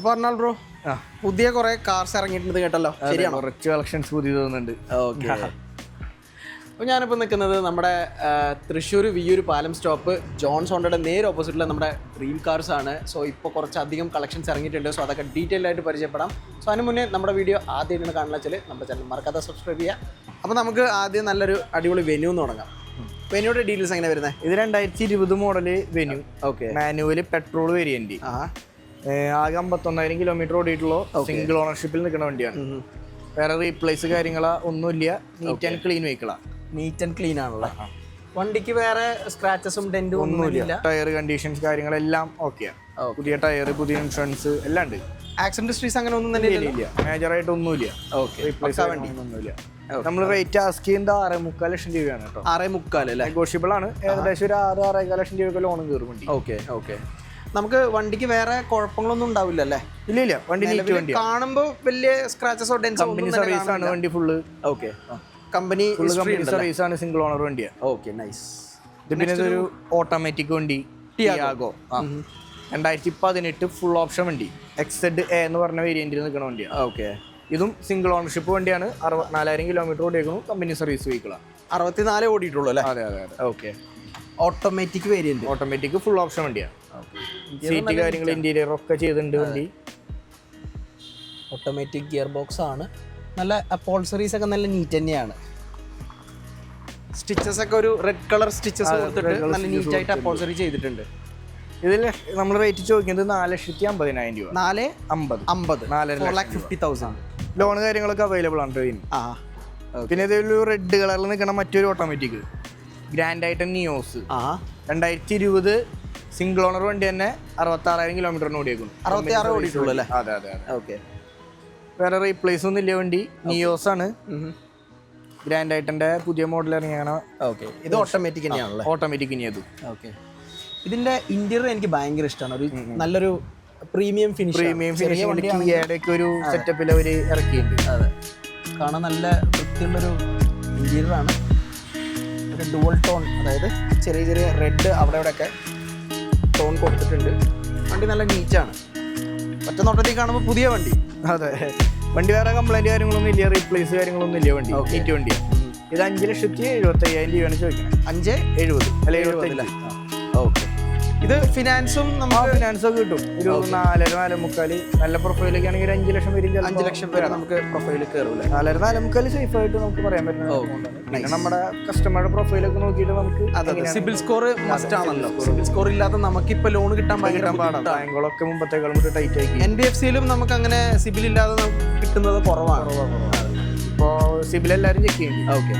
അപ്പോൾ പറഞ്ഞാൽ ബ്രോ. പുതിയ കുറെ കാർസ് ഇറങ്ങിയിട്ടുണ്ട് കേട്ടല്ലോ. ശരിയാണോ? കുറച്ച് കളക്ഷൻസ് പുതിയ തോന്നുന്നുണ്ട് ഓക്കെ. അപ്പോൾ ഞാനിപ്പോൾ നിൽക്കുന്നത് നമ്മുടെ തൃശ്ശൂർ വിയ്യൂർ പാലം സ്റ്റോപ്പ്. ജോൺസ് ഹോണ്ടയുടെ നേരെ ഓപ്പോസിറ്റിലെ നമ്മുടെ ഡ്രീം കാർസ് ആണ്. സോ ഇപ്പോൾ കുറച്ചധികം കളക്ഷൻസ് ഇറങ്ങിയിട്ടുണ്ട്. സോ അതൊക്കെ ഡീറ്റെയിൽ ആയിട്ട് പരിചയപ്പെടാം. സോ അതിന് മുന്നേ നമ്മുടെ വീഡിയോ ആദ്യമായിട്ടാണ് കാണുന്ന വെച്ചാൽ നമ്മുടെ ചാനൽ മറക്കാതെ സബ്സ്ക്രൈബ് ചെയ്യുക അപ്പോൾ നമുക്ക് ആദ്യം നല്ലൊരു അടിപൊളി വെന്യൂ എന്ന് തുടങ്ങാം. വെന്യൂടെ ഡീറ്റെയിൽസ് എങ്ങനെ വരുന്നത് ഇത് രണ്ടായിരത്തി ഇരുപത് model venue okay. Manual petrol variant ആ. ആകെ അമ്പത്തൊന്നായിരം കിലോമീറ്റർ ഓടിയിട്ടുള്ള. സിംഗിൾ ഓണർഷിപ്പിൽ നിൽക്കുന്ന വണ്ടിയാണ്. വേറെ റീപ്ലേസ് കാര്യങ്ങളാ ഒന്നുമില്ല. നീറ്റ് ആൻഡ് ക്ലീൻ വെഹിക്കിളാ നീറ്റ് ആൻഡ് ക്ലീൻ ആണല്ലോ? വണ്ടിക്ക് വേറെ സ്ക്രാച്ചസും ഡെന്റും ഒന്നുമില്ല. ടയർ കണ്ടീഷൻസ് കാര്യങ്ങളെല്ലാം ഓക്കെയാണ് പുതിയ ടയർ പുതിയ ഇൻഷുറൻസ് എല്ലാം ഉണ്ട്. ആക്സിഡന്റ് ഹിസ്റ്ററീസ് അങ്ങനെ ഒന്നും തന്നെ ഇല്ല മേജർ ആയിട്ട് ഒന്നുമില്ല. ഓക്കെ റീപ്ലേസ് ഒന്നുമില്ല. നമ്മൾ റേറ്റ് ആസ്ക് ചെയ്യുന്നത് ആറേ മുക്കാൽ ലക്ഷം രൂപയാണ് കേട്ടോ. ആറേ മുക്കാൽ അല്ലേ? നെഗോഷ്യബിൾ ആണ്. ഏകദേശം ഒരു ആറ് ആറേകാൽ ലക്ഷം രൂപയൊക്കെ ലോണും കയറും വണ്ടി. ഓക്കെ ഓക്കെ നമുക്ക് വണ്ടിക്ക് വേറെ കുഴപ്പങ്ങളൊന്നും ഉണ്ടാവില്ല അല്ലേ ഇല്ല ഇല്ല വണ്ടി കാണുമ്പോ കാണുമ്പോൾ വലിയ സ്ക്രാച്ചസോ കമ്പനി സർവീസ് ആണ് വണ്ടി full okay company company service ആണ് സിംഗിൾ ഓണർ വണ്ടിയാണ് ഓക്കെ നൈസ് ഇത് പിന്നെ ഒരു ഓട്ടോമാറ്റിക് വണ്ടി. ടിയാഗോ രണ്ടായിരത്തി പതിനെട്ട് ഫുൾ ഓപ്ഷൻ വണ്ടി. എക്സെഡ് എ എന്ന് പറഞ്ഞ വേരിയന്റിൽ നിൽക്കുന്ന വണ്ടിയാണ് ഓക്കെ ഇതും സിംഗിൾ ഓണർഷിപ്പ് വണ്ടിയാണ്. അറുപത്തിനാലായിരം കിലോമീറ്റർ ഓടിയേക്കുന്നു. കമ്പനി സർവീസ് വെഹിക്കിളാണ് അറുപത്തിനാല് ഓടിയിട്ടുള്ളൂ അല്ലേ? അതെ അതെ അതെ. Okay automatic variant automatic full option വണ്ടിയാണ്. സീറ്റ് കാര്യങ്ങൾ ഇന്റീരിയർ ഒക്കെ ചെയ്തിട്ടുണ്ട് വണ്ടി. ഓട്ടോമാറ്റിക് ഗിയർ ബോക്സ് ആണ്. നല്ല അപ്പോൾസറീസ് ഒക്കെ നല്ല നീറ്റ് തന്നെയാണ്. സ്റ്റിച്ചസ് ഒക്കെ ഒരു റെഡ് കളർ സ്റ്റിച്ചസ് കൊടുത്തിട്ട് നല്ല നീറ്റ് ആയിട്ട് അപ്പോൾസറി ചെയ്തിട്ടുണ്ട്. ഇതിൽ നമ്മൾ റേറ്റ് ചോദിക്കുന്നത് നാല് ലക്ഷത്തി അമ്പതിനായിരം രൂപ. നാല് അമ്പത്. അമ്പത്. നാലര ലാക്ക് ഫിഫ്റ്റി തൗസൻഡ് ലോൺ കാര്യങ്ങളൊക്കെ അവൈലബിൾ ആണ് ആ. പിന്നെ ഇതൊരു റെഡ് കളറിൽ നിൽക്കുന്ന മറ്റൊരു ഓട്ടോമാറ്റിക് ഗ്രാൻഡ് ഐറ്റം നിയോസ്. രണ്ടായിരത്തി ഇരുപത് സിംഗിൾ ഓണർ വണ്ടി തന്നെ അറുപത്തി ആറായിരം കിലോമീറ്ററിന് ഓടിയേക്കുന്നു. അറുപത്തി ആറ് ഓടിയിട്ടുള്ളൂ അല്ലേ? അതെ അതെ ഓക്കെ. വേറെ റീപ്ലേസ് ഒന്നും ഇല്ല വണ്ടി. നിയോസ് ആണ് ഗ്രാൻഡ് ഐറ്റന്റെ പുതിയ മോഡൽ ഇറങ്ങിയാണ്. ഓക്കെ. ഇത് ഓട്ടോമാറ്റിക് തന്നെയാണല്ലോ? ഓട്ടോമാറ്റിക് ഇനി അത്. ഓക്കെ. ഇതിന്റെ ഇന്റീരിയർ എനിക്ക് ഭയങ്കര ഇഷ്ടമാണ്. ഒരു നല്ലൊരു പ്രീമിയം ഫിനിഷ് പ്രീമിയം ഫിനിഷ് വണ്ടി ഒരു സെറ്റപ്പിൽ അവർ ഇറക്കിയിട്ടുണ്ട്. അതെ. കാണാൻ നല്ല വൃത്തിയുള്ളൊരു ഇന്റീരിയർ ആണ്. ഒരു ഡുവൽ ടോൺ അതായത് ചെറിയ ചെറിയ റെഡ് അവിടെ ഇവിടെയൊക്കെ ടോൺ കൊടുത്തിട്ടുണ്ട്. വണ്ടി നല്ല നീറ്റാണ് ഒറ്റ നോട്ടത്തിൽ കാണുമ്പോൾ പുതിയ വണ്ടി. അതെ. വണ്ടി വേറെ കംപ്ലൈന്റ് കാര്യങ്ങളൊന്നും ഇല്ല റീപ്ലേസ് കാര്യങ്ങളൊന്നും ഇല്ല വണ്ടി. നീറ്റ് വണ്ടിയാണ് ഇത് അഞ്ച് ലക്ഷത്തി എഴുപത്തി അയ്യായിരം രൂപയാണ് ചോദിക്കുന്നത് അഞ്ച് എഴുപത്. അല്ല? എഴുപത്തി ഓക്കെ ഇത് ഫിനാൻസും നമുക്ക് ഫിനാൻസ് ഒക്കെ കിട്ടും. ഒരു നാലര നാല് മുക്കാൽ. നല്ല പ്രൊഫൈലൊക്കെ ആണെങ്കിൽ ഒരു അഞ്ച് ലക്ഷം വരും അഞ്ച് ലക്ഷം വരെ നമുക്ക് പ്രൊഫൈൽ കയറില്ല നാലര നാല് മുക്കാൽ സേഫ് ആയിട്ട് നമുക്ക് പറയാൻ പറ്റുന്ന നമ്മുടെ കസ്റ്റമറുടെ പ്രൊഫൈലൊക്കെ നോക്കിയിട്ട് നമുക്ക് അതെ സിബിൽ സ്കോർ മസ്റ്റ് ആണല്ലോ. സിബിൽ സ്കോർ ഇല്ലാതെ നമുക്കിപ്പോൾ ലോൺ കിട്ടാൻ ഭയങ്കര പാടാണ് ബാങ്കുകളൊക്കെ മുമ്പത്തേക്കാളും കൂടി ടൈറ്റ് ആക്കി എൻ ബി എഫ് സിയിലും നമുക്ക് അങ്ങനെ സിബിൽ ഇല്ലാതെ കിട്ടുന്നത് കുറവാണ്. ഇപ്പോൾ സിബിൽ എല്ലാവരും ചെക്ക് ചെയ്യും ഓക്കെ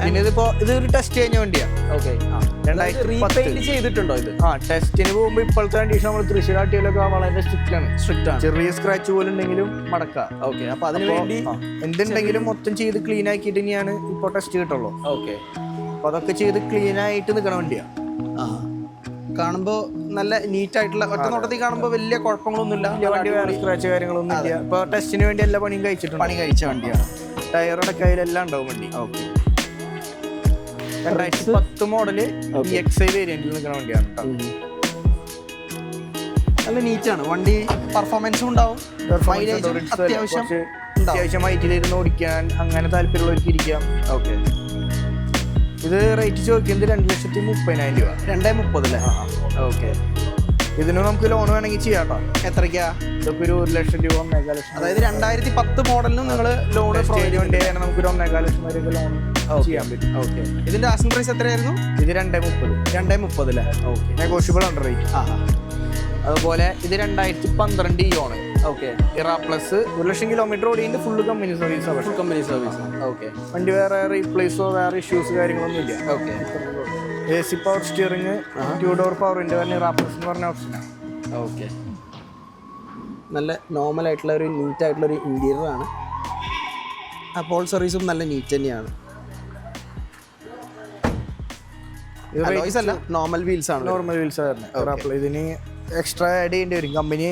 പിന്നെ ഇതിപ്പോ ഇത് ഒരു ടെസ്റ്റ് കഴിഞ്ഞ വണ്ടിയാണ് ഓക്കെ റീപെയിന്റ് ചെയ്തിട്ടുണ്ടോ ഇത്? ആ ടെസ്റ്റിന് പോകുമ്പോൾ ഇപ്പോഴത്തെ കണ്ടീഷൻ നമ്മൾ തൃശ്ശൂർ ആട്ടിയിലൊക്കെ വളരെ സ്ട്രിക്റ്റ് ആണ്. സ്ട്രിക്റ്റ് ആണ്. ചെറിയ സ്ക്രാച്ച് പോലും ഉണ്ടെങ്കിലും മടക്കാം. ഓക്കെ അപ്പൊ അതിന് വേണ്ടി എന്തുണ്ടെങ്കിലും മൊത്തം ചെയ്ത് ക്ലീൻ ആക്കിയിട്ട് ഇനിയാണ് ഇപ്പോൾ ടെസ്റ്റ് കിട്ടുള്ളൂ. ഓക്കെ അപ്പൊ അതൊക്കെ ചെയ്ത് ക്ലീൻ ആയിട്ട് നിൽക്കണ വണ്ടിയാ. ആ കാണുമ്പോൾ നല്ല നീറ്റ് ആയിട്ടുള്ള ഒറ്റ നോട്ടത്തിൽ കാണുമ്പോൾ വലിയ കുഴപ്പങ്ങളൊന്നുമില്ല. വണ്ടി വേറെ സ്ക്രാച്ച് കാര്യങ്ങളൊന്നും ഇല്ല. ഇപ്പൊ ടെസ്റ്റിന് വേണ്ടി എല്ലാ പണിയും കഴിച്ചിട്ടുണ്ട്. പണി കഴിച്ച വണ്ടിയാണ് ടയറുടെ കയ്യിലെല്ലാം ഉണ്ടാവും വണ്ടി. ഓക്കെ രണ്ടായിരത്തി പത്ത് മോഡൽ എക്സ് ഐ വേരിയന്റിൽ നിൽക്കുന്ന വണ്ടിയാണ് നല്ല നീറ്റാണ് വണ്ടി പെർഫോമൻസും ഉണ്ടാവും. അത്യാവശ്യം അത്യാവശ്യം ഹൈറ്റിലിരുന്ന് ഓടിക്കാൻ. അങ്ങനെ താല്പര്യമുള്ളവർക്ക് ഇരിക്കാം. ഓക്കെ. ഇത് റേറ്റ് ചോദിക്കുന്നത് രണ്ട് ലക്ഷത്തി മുപ്പതിനായിരം രൂപ. രണ്ടേ മുപ്പതല്ലേ ഓക്കെ. ഇതിന് നമുക്ക് ലോൺ വേണമെങ്കിൽ ചെയ്യാം കേട്ടോ എത്രയ്ക്കാ? ഇതൊക്കെ ഒരു ഒരു ലക്ഷം രൂപ ഒന്നേകാൽ ലക്ഷം അതായത് രണ്ടായിരത്തി പത്ത് മോഡലിനും നിങ്ങൾ ലോൺ പ്രൊവൈഡ് ചെയ്യേണ്ടി നമുക്ക് ഒരു ഒന്നേകാൽ ലക്ഷം വരെയൊക്കെ ലോൺ ചെയ്യാൻ പറ്റും. ഓക്കെ ഇതിന്റെ ആസ്കിംഗ് പ്രൈസ് എത്രയായിരുന്നു? ഇത് രണ്ടേ മുപ്പത്. രണ്ടേ മുപ്പത് അല്ലേ ഓക്കെ നെഗോഷ്യബിൾ ആണ് റേറ്റ് ആ. അതുപോലെ ഇത് രണ്ടായിരത്തി പന്ത്രണ്ട് ഇയോണ്. ആണ് ഓക്കെ ഇറ പ്ലസ് ഒരു ലക്ഷം കിലോമീറ്റർ ഓടിയിട്ട് full company service full company service okay വണ്ടി വേറെ റീപ്ലേസോ വേറെ ഇഷ്യൂസ് കാര്യങ്ങളൊന്നും ഇല്ല. Okay A C power steering two door power ഇന്റെ തന്നെ ഇറ പ്ലസ് എന്ന് പറഞ്ഞ ഓപ്ഷനാണ് ഓക്കെ നല്ല നോർമൽ ആയിട്ടുള്ള ഒരു നീറ്റ് ആയിട്ടുള്ള ഒരു ഇന്റീരിയർ ആണ്. അപ്പോൾ സർവീസും നല്ല നീറ്റ് തന്നെയാണ്. അലോയ്സ് അല്ല നോർമൽ വീൽസ് ആണ്. നോർമൽ വീൽസ് ആയിരുന്നു ഇതിന് എക്സ്ട്രാ ആഡ് ചെയ്യേണ്ടി വരും. കമ്പനി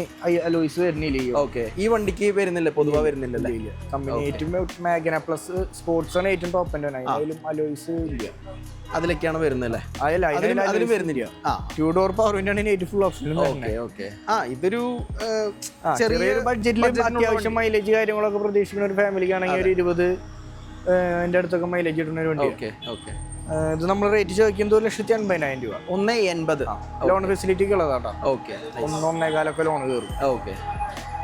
അലോയ്സ് വരുന്നില്ല ഓക്കെ ഈ വണ്ടിക്ക് വരുന്നില്ല? പൊതുവെ വരുന്നില്ല കമ്പനി ഏറ്റവും മാഗന പ്ലസ് സ്പോർട്സ് ആണ് ഏറ്റവും ടോപ്പ് എന്റെ അതിലും അലോയ്സ് ഇല്ല. അതിലൊക്കെയാണ് വരുന്നല്ലേ? അതിൽ വരുന്നില്ല? ടു ഡോർ പവർ വിൻഡോ ഏറ്റവും ഫുൾ ഓപ്ഷൻ ഓക്കെ ആ ഇതൊരു ചെറിയൊരു ബഡ്ജറ്റിൽ അത്യാവശ്യം മൈലേജ് കാര്യങ്ങളൊക്കെ പ്രതീക്ഷിക്കുന്ന ഒരു ഫാമിലിക്ക് ആണെങ്കിൽ ഒരു ഇരുപത് എന്റെ അടുത്തൊക്കെ മൈലേജ് കിട്ടുന്ന ഒരു വണ്ടി ഓക്കെ ഓക്കെ ഇത് നമ്മൾ റേറ്റ് ചോദിക്കുന്നത് ഒരു ലക്ഷത്തി അൻപതിനായിരം രൂപ. ഒന്ന് എൺപത്. Loan facility ഉള്ളതാട്ടോ. ഓക്കെ ഒന്ന് ഒന്നേകാലൊക്കെ ലോൺ കയറും ഓക്കെ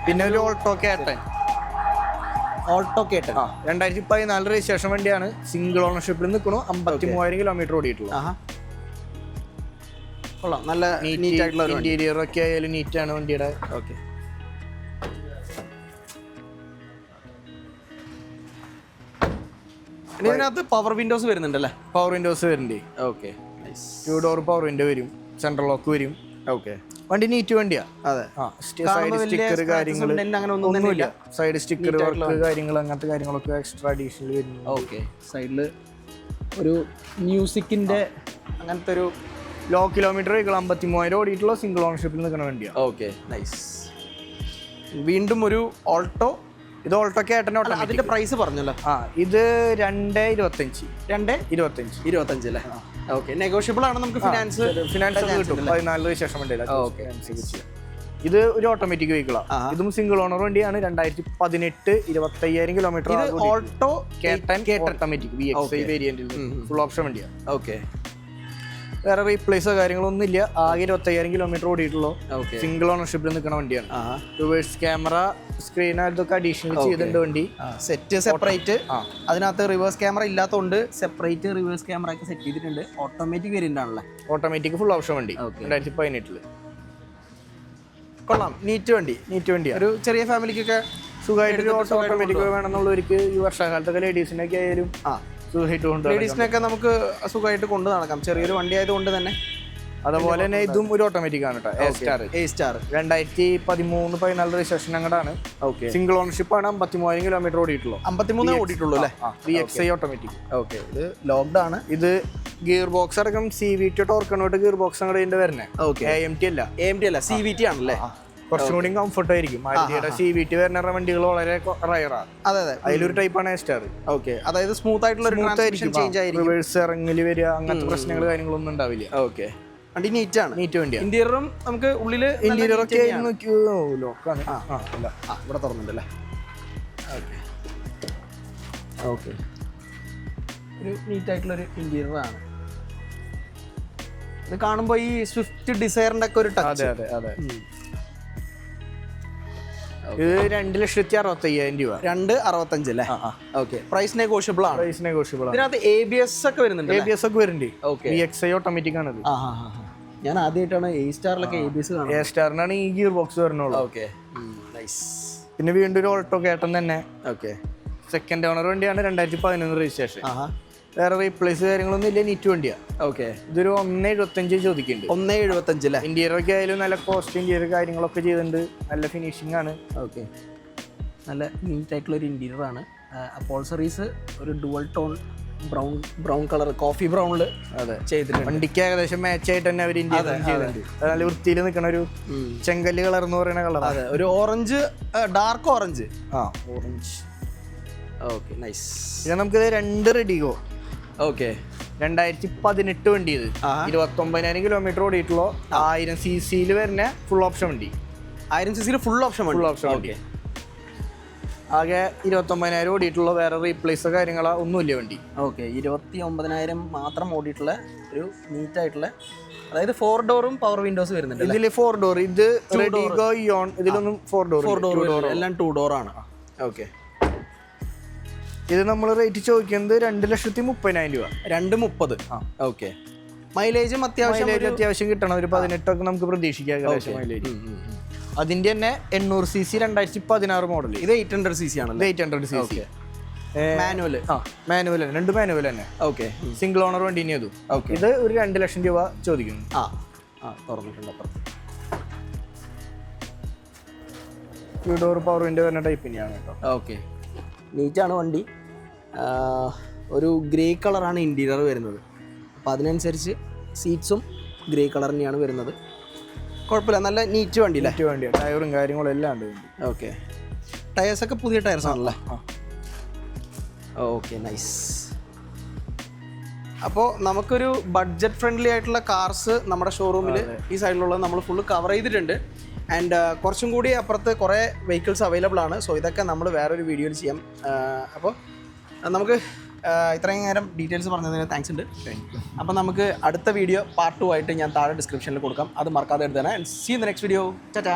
പിന്നെ ഒരു ഓൾട്ടോ കേട്ടൻ ഓൾട്ടോ കേട്ടൻ ആ. രണ്ടായിരത്തി പതിനാല് രജിസ്ട്രേഷൻ വണ്ടിയാണ് സിംഗിൾ ഓണർഷിപ്പിൽ നിൽക്കണു അമ്പത്തി മൂവായിരം കിലോമീറ്റർ ഓടിയിട്ടുള്ളൂ കൊള്ളാം. നല്ല നീറ്റ് ആയിട്ടുള്ള ഇന്റീരിയർ ഒക്കെ ആയാലും നീറ്റാണ് വണ്ടിയുടെ. ഓക്കെ ഇതിനകത്ത് പവർ വിൻഡോസ് വരുന്നുണ്ടല്ലേ? പവർ വിൻഡോസ് വരുന്നുണ്ട്. Okay two door power window വരും. സെൻട്രൽ ലോക്ക് വരും. ഓക്കെ വണ്ടി നീറ്റ് വണ്ടിയാ. അതെ. സൈഡ് സ്റ്റിക്കർ കാര്യങ്ങൾ ഒന്നുമില്ല. സൈഡ് സ്റ്റിക്കർ വർക്ക് കാര്യങ്ങൾ അങ്ങനത്തെ കാര്യങ്ങളൊക്കെ എക്സ്ട്രാ അഡീഷണൽ വരുന്നു ഓക്കെ സൈഡിൽ ഒരു മ്യൂസിക്കിന്റെ അങ്ങനത്തെ ഒരു ലോ കിലോമീറ്റർ അമ്പത്തി മൂവായിരം ഓടിയിട്ടുള്ള സിംഗിൾ ഓണർഷിപ്പിൽ നിൽക്കുന്ന വണ്ടിയാണ് ഓക്കെ നൈസ് വീണ്ടും ഒരു ഓൾട്ടോ ഇത് ഓൾട്ടോ കേട്ടൻ ഓട്ടോ അതിന്റെ പ്രൈസ് പറഞ്ഞല്ലോ. ആ ഇത് രണ്ട് ഇരുപത്തഞ്ച്. രണ്ട്? ഇരുപത്തഞ്ച്. ഇരുപത്തഞ്ച് അല്ലേ? ഓക്കെ നെഗോഷ്യബിൾ ആണ് നമുക്ക് ഫിനാൻസ് ഫിനാൻസ് കിട്ടും. പതിനാലിന് ശേഷം വേണ്ടി ഓക്കെ ഇത് ഒരു ഓട്ടോമാറ്റിക് വെഹിക്കിളാണ് ആണ് ഇതും സിംഗിൾ ഓണർ വണ്ടിയാണ്. രണ്ടായിരത്തി പതിനെട്ട് ഇരുപത്തി അയ്യായിരം kilometre Alto K ten automatic വേരിയന്റിൽ full option വണ്ടിയാണ് ഓക്കെ വേറെ റീപ്ലേസോ കാര്യങ്ങളൊന്നും ഇല്ല ആകെ ഇരുപത്തയ്യായിരം കിലോമീറ്റർ ഓടിയിട്ടുള്ളൂ. സിംഗിൾ ഓണർഷിപ്പിൽ നിൽക്കുന്ന വണ്ടിയാണ്. റിവേഴ്സ് ക്യാമറ സ്ക്രീൻ ഇതൊക്കെ അഡീഷണൽ ചെയ്തിട്ടുണ്ട് വണ്ടി. Set separate. അതിനകത്ത് റിവേഴ്സ് ക്യാമറ ഇല്ലാത്തതുകൊണ്ട് സെപ്പറേറ്റ് റിവേഴ്സ് ക്യാമറ ഒക്കെ സെറ്റ് ചെയ്തിട്ടുണ്ട്. ഓട്ടോമാറ്റിക് വേരിയന്റ് ആണല്ലേ? ഓട്ടോമാറ്റിക് ഫുൾ ഓപ്ഷൻ വണ്ടി. രണ്ടായിരത്തി പതിനെട്ടിൽ കൊള്ളാം. നീറ്റ് വണ്ടി. നീറ്റ് വണ്ടി ഒരു ചെറിയ ഫാമിലിക്കൊക്കെ സുഖമായിട്ട് ഓട്ടോമാറ്റിക് വേണമെന്നുള്ളവർക്ക് ഈ വർഷകാലത്തൊക്കെ ലേഡീസിനൊക്കെ ആയാലും ആ. സുഖമായിട്ട് കൊണ്ട് ലേഡീസിനൊക്കെ നമുക്ക് സുഖമായിട്ട് കൊണ്ടു നടക്കാം. ചെറിയൊരു വണ്ടി ആയതുകൊണ്ട് തന്നെ. അതുപോലെ തന്നെ ഇതും ഒരു ഓട്ടോമാറ്റിക് ആണ് കേട്ടോ. എ സ്റ്റാർ എ സ്റ്റാർ രണ്ടായിരത്തി പതിമൂന്ന് പതിനാല് രജിസ്ട്രേഷൻ അങ്ങോട്ടാണ് ഓക്കെ സിംഗിൾ ഓണർഷിപ്പ് ആണ് അമ്പത്തിമൂവായിരം കിലോമീറ്റർ ഓടിയിട്ടുള്ളൂ. അമ്പത്തിമൂന്ന് ഓടിയിട്ടുള്ളൂ അല്ലേ? V X I automatic okay ഇത് ലോക്ക്ഡ് ആണ്. ഇത് ഗിയർ ബോക്സ് അടക്കം C V T torque convert gear box അങ്ങോട്ട് ഇതിന്റെ വരുന്നത് ഓക്കെ എ എം ടി അല്ല. എ എം ടി അല്ല. സി വി ടി ആണല്ലേ? കുറച്ചും കൂടി കംഫർട്ട് ആയിരിക്കും മാരുതിയുടെ സി വി ടി വരുന്ന വണ്ടികൾ വളരെ റയറാണ് അതെ അതെ. അതിലൊരു ടൈപ്പാണ് സ്റ്റാർ ഓക്കെ അതായത് സ്മൂത്ത് ആയിട്ടുള്ള ചേഞ്ച് ആയിരിക്കും. റിവേഴ്സ് ഇറങ്ങൽ വരിക അങ്ങനത്തെ പ്രശ്നങ്ങൾ കാര്യങ്ങളൊന്നും ഉണ്ടാവില്ല. ഓക്കെ വണ്ടി നീറ്റ് ആണ്. നീറ്റ് വണ്ടിയാണ്. ഇന്റീരിയറും നമുക്ക് ഉള്ളിൽ ഇന്റീരിയർ neat ഒക്കെ തന്നെയാണ്. നോക്കിയോ ലോക്കാണ് ആ. അല്ല ആ ഇവിടെ തുറന്നുണ്ടല്ലേ ഓക്കെ ഒരു നീറ്റ് ആയിട്ടുള്ള ഒരു ഇന്റീരിയർ ആണ്. ഇത് കാണുമ്പോൾ ഈ സ്വിഫ്റ്റ് ഡിസൈറിന്റെ ഒക്കെ ഒരു അതെ ടച്ച് അതെ. അതെ ഇത് രണ്ട് ലക്ഷത്തി അറുപത്തി അയ്യായിരം രൂപ. രണ്ട് അറുപത്തഞ്ച് അല്ലേ? ഓക്കെ. പ്രൈസ് നെഗോഷ്യബിൾ ആണ്. പ്രൈസ് നെഗോഷ്യബിൾ ആണ്. ഇതിനകത്ത് എ ബി എസ് ഒക്കെ വരുന്നുണ്ട് എ ബി എസ് ഒക്കെ വരുന്നുണ്ട്. ഓക്കെ എക്സ് ഐ ഓട്ടോമാറ്റിക് ആണ്. ഞാൻ ആദ്യമായിട്ടാണ് എ സ്റ്റാറിലൊക്കെ എ ബി എസ് കാണുന്നത്. എ സ്റ്റാറിനാണ് ഈ ഗിയർ ബോക്സ് വരുന്നുള്ളൂ ഓക്കെ നൈസ് പിന്നെ വീണ്ടും ഒരു ഓൾട്ടോ കേട്ടൻ തന്നെ. ഓക്കെ സെക്കൻഡ് ഓണർ വണ്ടിയാണ് രണ്ടായിരത്തി പതിനൊന്ന് രജിസ്ട്രേഷൻ വേറെ റീപ്ലേസ് കാര്യങ്ങളൊന്നും ഇല്ല നീറ്റ് വണ്ടിയാണ് ഓക്കെ ഇതൊരു ഒന്ന് എഴുപത്തഞ്ച് ചോദിക്കുന്നുണ്ട്. ഒന്ന് എഴുപത്തഞ്ച് അല്ലേ ഇന്റീരിയർ ഒക്കെ ആയാലും നല്ല കോസ്റ്റ് ഇന്റീരിയർ കാര്യങ്ങളൊക്കെ ചെയ്തിട്ടുണ്ട്. നല്ല ഫിനിഷിംഗ് ആണ്. ഓക്കെ നല്ല നീറ്റ് ആയിട്ടുള്ള ഒരു ഇന്റീരിയർ ആണ്. അപ്പോൾസറീസ് ഒരു dual tone brown brown colour coffee ബ്രൗണിൽ അതെ. ചെയ്തിട്ടുണ്ട്. വണ്ടിക്ക് ഏകദേശം മാച്ച് ആയിട്ട് തന്നെ അവർ ഇന്ത്യ ചെയ്തിട്ടുണ്ട്. നല്ല വൃത്തിയിൽ നിൽക്കുന്ന ഒരു ചെങ്കൽ കളർ എന്ന് പറയുന്ന കളർ അതെ ഒരു ഓറഞ്ച് ഡാർക്ക് ഓറഞ്ച് ആ. ഓറഞ്ച് ഓക്കെ നൈസ് പിന്നെ നമുക്കിത് രണ്ട് റെഡിഗോ ഓക്കെ. രണ്ടായിരത്തി പതിനെട്ട് വണ്ടി ഇത്. ഇരുപത്തൊമ്പതിനായിരം കിലോമീറ്റർ ഓടിയിട്ടുള്ള ആയിരം സി സിയിൽ വരുന്ന ഫുൾ ഓപ്ഷൻ വണ്ടി. ആയിരം സി സിയിൽ ഫുൾ ഓപ്ഷൻ ഫുൾ ഓപ്ഷൻ വണ്ടി. ഓക്കെ. ആകെ ഇരുപത്തൊമ്പതിനായിരം ഓടിയിട്ടുള്ള വേറെ റീപ്ലേസോ കാര്യങ്ങളോ ഒന്നുമില്ല വണ്ടി. ഓക്കെ ഇരുപത്തി ഒമ്പതിനായിരം മാത്രം ഓടിയിട്ടുള്ള ഒരു നീറ്റ് ആയിട്ടുള്ള അതായത് ഫോർ ഡോറും പവർ വിൻഡോസ് വരുന്നുണ്ട് ഇതിൽ ഫോർ ഡോർ ഇത് റെഡിഗോ ഇയോൺ ഇതിലൊന്നും ഫോർ ഡോർ ഫോർ ഡോർ എല്ലാം ടു ഡോർ ആണ്. ഓക്കെ. ഇത് നമ്മൾ റേറ്റ് ചോദിക്കുന്നത് രണ്ട് ലക്ഷത്തി മുപ്പതിനായിരം രൂപ. രണ്ട് മുപ്പത്. ആ. ഓക്കെ. മൈലേജും അത്യാവശ്യം മൈലേജ് അത്യാവശ്യം കിട്ടണം. ഒരു പതിനെട്ടൊക്കെ നമുക്ക് പ്രതീക്ഷിക്കാം ഏകദേശം മൈലേജ്. അതിന്റെ തന്നെ എണ്ണൂറ് സി സി രണ്ടായിരത്തി പതിനാറ് മോഡൽ ഇത് എയ്റ്റ് ഹൺഡ്രഡ് സി സി ആണ് ആണല്ലേ eight hundred C C manual ആ മാനുവൽ തന്നെ. രണ്ട് മാനുവൽ തന്നെ. ഓക്കെ. സിംഗിൾ ഓണർ വണ്ടി ഇനി അതും. ഓക്കെ. ഇത് ഒരു രണ്ട് ലക്ഷം രൂപ ചോദിക്കുന്നു. ആ. ആ തുറന്നിട്ടുണ്ട് അപ്പുറത്ത്. ഡോർ പവർ വിൻഡോ വരുന്ന ടൈപ്പ് തന്നെയാണ് കേട്ടോ. ഓക്കെ. നീറ്റാണ് വണ്ടി. ഒരു ഗ്രേ കളറാണ് ഇന്റീരിയർ വരുന്നത്. അപ്പോൾ അതിനനുസരിച്ച് സീറ്റ്സും ഗ്രേ കളർ തന്നെയാണ് വരുന്നത്. കുഴപ്പമില്ല നല്ല നീറ്റ് വണ്ടി നീറ്റ് വണ്ടി വണ്ടിയാണ് ടയറും കാര്യങ്ങളും എല്ലാം ഉണ്ട് ഓക്കെ ടയേഴ്സൊക്കെ പുതിയ ടയർസ് ആണല്ലേ. ഓക്കെ നൈസ് അപ്പോൾ നമുക്കൊരു ബഡ്ജറ്റ് ഫ്രണ്ട്ലി ആയിട്ടുള്ള കാർസ് നമ്മുടെ ഷോറൂമിൽ ഈ സൈഡിലുള്ളത് നമ്മൾ ഫുള്ള് കവർ ചെയ്തിട്ടുണ്ട്. ആൻഡ് കുറച്ചും കൂടി അപ്പുറത്ത് കുറേ വെഹിക്കിൾസ് അവൈലബിൾ ആണ്. സോ ഇതൊക്കെ നമ്മൾ വേറൊരു വീഡിയോയിൽ ചെയ്യാം. അപ്പോൾ നമുക്ക് ഇത്രയും നേരം ഡീറ്റെയിൽസ് പറഞ്ഞതിന് താങ്ക്സ് ഉണ്ട്. അപ്പം നമുക്ക് അടുത്ത വീഡിയോ പാർട്ട് ടു ആയിട്ട് ഞാൻ താഴെ ഡിസ്ക്രിപ്ഷനിൽ കൊടുക്കാം. അത് മറക്കാതെ എടുത്തേനെ see in the next video ചാറ്റാ